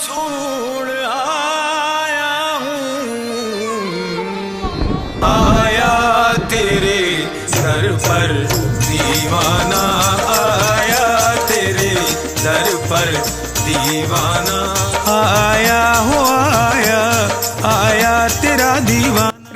छोड़ आया आया तेरे सर पर आया तेरे सर पर दीवाना। आया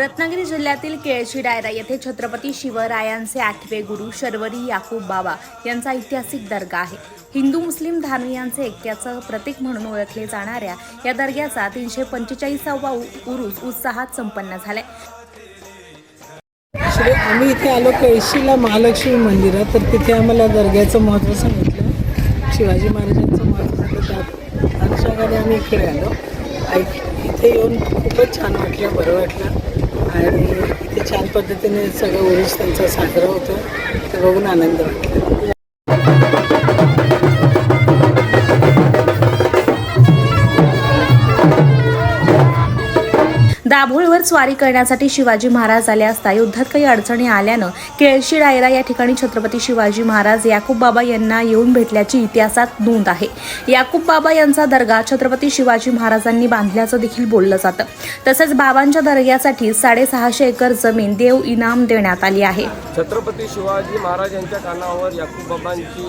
रत्नागिरी जिल्ह्यातील केळशी डायरा येथे छत्रपती शिवरायांचे आठवे गुरु शर्वरी याकूब बाबा यांचा ऐतिहासिक दर्गा आहे. हिंदू मुस्लिम धार्मियांचे ऐक्याचं प्रतीक म्हणून ओळखले जाणाऱ्या या दर्ग्याचा तीनशे पंचेचाळीसावा उरूस उत्साहात संपन्न झालाय. आम्ही इथे आलो केळशीला महालक्ष्मी मंदिरात तर तिथे आम्हाला दर्ग्याचं महत्त्व सांगितलं. शिवाजी महाराजांचं महत्त्व आम्ही इकडे आलो. इथे येऊन खूपच छान वाटलं बरं वाटलं. आणि इथे छान पद्धतीने सगळं उरुष त्यांचा साजरा होतो. ते बघून आनंद वाटला दाभोळीवर स्वारी करण्यासाठी शिवाजी महाराज आले असता युद्धात काही अडचणी आल्यानं केळशी डायरा या ठिकाणी छत्रपती शिवाजी महाराज याकूब बाबा यांना येऊन भेटल्याची इतिहासात नोंद आहे. याकूब बाबा यांचा दर्गा छत्रपती शिवाजी महाराजांनी बांधल्याचं देखील बोललं जातं. तसेच बाबांच्या दर्ग्यासाठी साडेसहाशे एकर जमीन देव इनाम देण्यात आली आहे. छत्रपती शिवाजी महाराज यांच्या कानावर याकूब बाबांची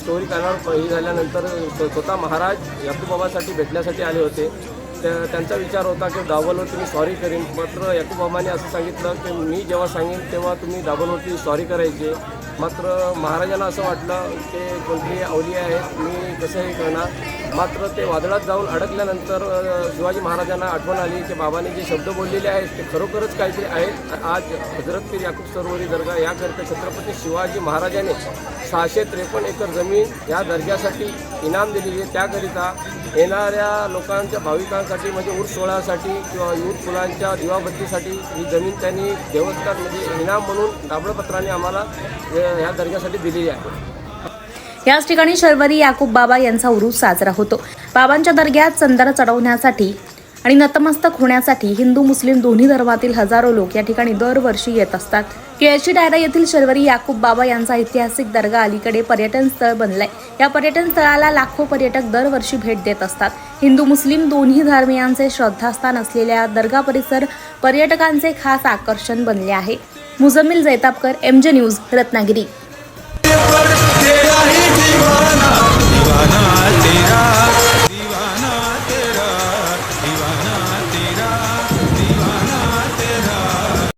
स्टोरी कानावर झाल्यानंतर स्वतः महाराज याकूब बाबासाठी भेटण्यासाठी आले होते. त्यांचा विचार होता की दाबलवरती मी सॉरी करीन. मात्र याकूब असं सांगितलं की मी जेव्हा सांगेन तेव्हा तुम्ही दाबलवरती सॉरी करायचे. मात्र महाराजांना असं वाटलं ते कोणते अवली आहेत मी कसंही करणार. मात्र ते वादळात जाऊन अडकल्यानंतर शिवाजी महाराजांना आठवण आली की बाबाने जे शब्द बोललेले आहेत ते खरोखरच काहीतरी आहेत. आज हजरत पीर याकूब सरोवरी दर्गा याकरिता छत्रपती शिवाजी महाराजांनी सहाशे त्रेपन्न एकर जमीन या दर्ग्यासाठी इनाम दिलेली आहे. त्याकरिता येणाऱ्या लोकांच्या भाविकांसाठी म्हणजे उर्स सोहळ्यासाठी किंवा युथ फुलांच्या दिवाबत्तीसाठी ही जमीन त्यांनी देवस्थान म्हणजे इनाम म्हणून दाबळपत्राने आम्हाला ह्या दर्ग्यासाठी दिलेली आहे. याच ठिकाणी शर्वरी याकूब बाबा यांचा उरूस साजरा होतो. बाबांच्या दर्ग्यात चंदर चढवण्यासाठी आणि नतमस्तक होण्यासाठी हिंदू मुस्लिम दोन्ही धर्मातील हजारो लोक या ठिकाणी दरवर्षी येत असतात. केळशी डायरा येथील शर्वरी याकूब बाबा यांचा ऐतिहासिक दर्गा अलीकडे पर्यटन स्थळ बनलाय. या पर्यटन स्थळाला लाखो पर्यटक दरवर्षी भेट देत असतात. हिंदू मुस्लिम दोन्ही धर्मियांचे श्रद्धास्थान असलेल्या दर्गा परिसर पर्यटकांचे खास आकर्षण बनले आहे. Mujammil Jaitapkar M J news Ratnagiri.